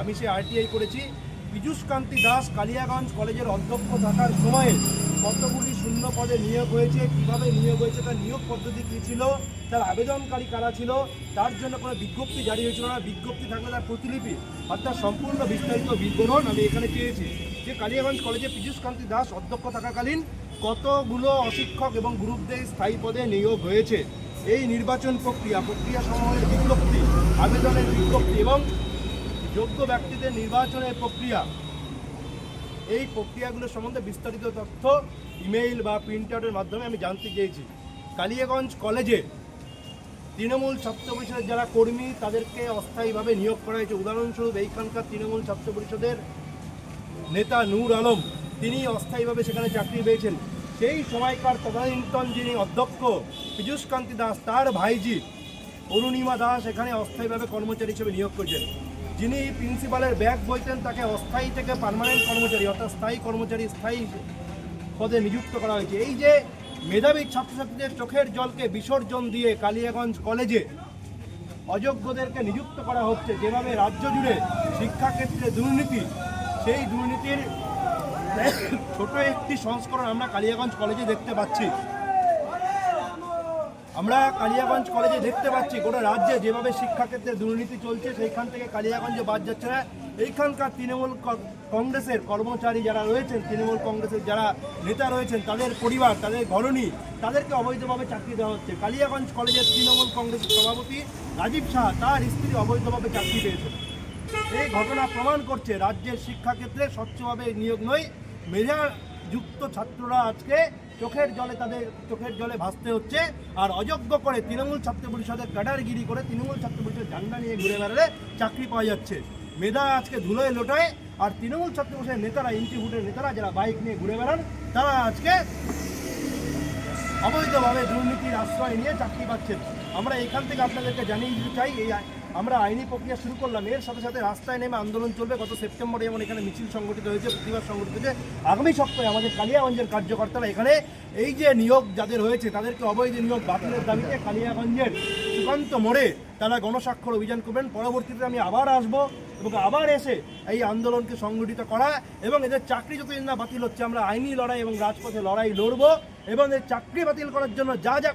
আমি সে আরটিআই করেছি। পীযূষ কান্তি দাস কালিয়াগঞ্জ কলেজের অধ্যক্ষ থাকার সময়ে কতগুলি শূন্য পদে নিয়োগ হয়েছে, কীভাবে নিয়োগ হয়েছে, তার নিয়োগ পদ্ধতি কী ছিল, তার আবেদনকারী কারা ছিল, তার জন্য কোনো বিজ্ঞপ্তি জারি হয়েছিল না। বিজ্ঞপ্তি থাকলে তার প্রতিলিপি অর্থাৎ সম্পূর্ণ বিস্তারিত বিবরণ আমি এখানে পেয়েছি যে কালিয়াগঞ্জ কলেজে পীযূষ কান্তি দাস অধ্যক্ষ থাকাকালীন কতগুলো অশিক্ষক এবং গ্রুপদের স্থায়ী পদে নিয়োগ হয়েছে। এই নির্বাচন প্রক্রিয়া প্রক্রিয়া সমূহের বিজ্ঞপ্তি, আবেদনের বিজ্ঞপ্তি এবং যোগ্য ব্যক্তিদের নির্বাচনের প্রক্রিয়া। এই প্রক্রিয়াগুলো সম্বন্ধে বিস্তারিত তথ্য ইমেইল বা প্রিন্ট আউটের মাধ্যমে আমি জানতে চেয়েছি। কালিয়াগঞ্জ কলেজে তৃণমূল ছাত্র পরিষদের যারা কর্মী, তাদেরকে অস্থায়ীভাবে নিয়োগ করা হয়েছে। উদাহরণস্বরূপ, এইখানকার তৃণমূল ছাত্র পরিষদের নেতা নূর আলম, তিনি অস্থায়ীভাবে সেখানে চাকরি পেয়েছেন। সেই সময়কার তদানীন্তন যিনি অধ্যক্ষ পীযূষ কান্তি দাস, তার ভাইজি অরুণিমা দাস এখানে অস্থায়ীভাবে কর্মচারী হিসেবে নিয়োগ করেছেন। যিনি প্রিন্সিপালের ব্যাগ বইতেন, তাকে অস্থায়ী থেকে পার্মানেন্ট কর্মচারী, অর্থাৎ স্থায়ী কর্মচারী, স্থায়ী পদে নিযুক্ত করা হয়েছে। এই যে মেধাবী ছাত্রছাত্রীদের চোখের জলকে বিসর্জন দিয়ে কালিয়াগঞ্জ কলেজে অযোগ্যদেরকে নিযুক্ত করা হচ্ছে, যেভাবে রাজ্য জুড়ে শিক্ষাক্ষেত্রে দুর্নীতি, সেই দুর্নীতির ছোট একটি সংস্করণ আমরা কালিয়াগঞ্জ কলেজে দেখতে পাচ্ছি। আমরা কালিয়াগঞ্জ কলেজে দেখতে পাচ্ছি, গোটা রাজ্যে যেভাবে শিক্ষাক্ষেত্রে দুর্নীতি চলছে, সেইখান থেকে কালিয়াগঞ্জে বাদ যাচ্ছে না। এইখানকার তৃণমূল কংগ্রেসের কর্মচারী যারা রয়েছেন, তৃণমূল কংগ্রেসের যারা নেতা রয়েছেন, তাদের পরিবার, তাদের ঘরণী, তাদেরকে অবৈধভাবে চাকরি দেওয়া হচ্ছে। কালিয়াগঞ্জ কলেজের তৃণমূল কংগ্রেসের সভাপতি রাজীব শাহ তার স্ত্রী অবৈধভাবে চাকরি পেয়েছেন। এই ঘটনা প্রমাণ করছে, রাজ্যের শিক্ষাক্ষেত্রে স্বচ্ছভাবে নিয়োগ নয়, মেধাযুক্ত ছাত্ররা আজকে চোখের জলে তাদের চোখের জলে ভাসতে হচ্ছে। আর অযোগ্য করে তৃণমূল ছাত্র পরিষদের ক্যাডারগিরি করে তৃণমূল ছাত্র পরিষদের ঝান্ডা নিয়ে ঘুরে বেড়ালে চাকরি পাওয়া যাচ্ছে। মেধা আজকে ধুলোয় লোটায়। আর তৃণমূল ছাত্র পরিষদের নেতারা ইনস্টিটিউটের নেতারা যারা বাইক নিয়ে ঘুরে বেড়ান, তারা আজকে অবৈধভাবে দুর্নীতির আশ্রয় নিয়ে চাকরি পাচ্ছেন। আমরা এখান থেকে আপনাদেরকে জানিয়ে দিতে চাই, এই আমরা আইনি প্রক্রিয়া শুরু করলাম। এর সাথে সাথে রাস্তায় নেমে আন্দোলন চলবে। গত সেপ্টেম্বরে যেমন এখানে মিছিল সংগঠিত হয়েছে, প্রতিবাদ সংগঠিত হয়েছে। আগামী সপ্তাহে আমাদের কালিয়াগঞ্জের কার্যকর্তারা এখানে এই যে নিয়োগ যাদের হয়েছে, তাদেরকে অবৈধ নিয়োগ বাতিলের দাবিতে কালিয়াগঞ্জের সুকান্ত মোড়ে তারা গণস্বাক্ষর অভিযান করবেন। পরবর্তীতে আমি আবার আসব এবং আবার এসে এই আন্দোলনকে সংগঠিত করা এবং এদের চাকরি যতদিন না বাতিল হচ্ছে, আমরা আইনি লড়াই এবং রাজপথে লড়াই লড়বো এবং এদের চাকরি বাতিল করার জন্য যা যা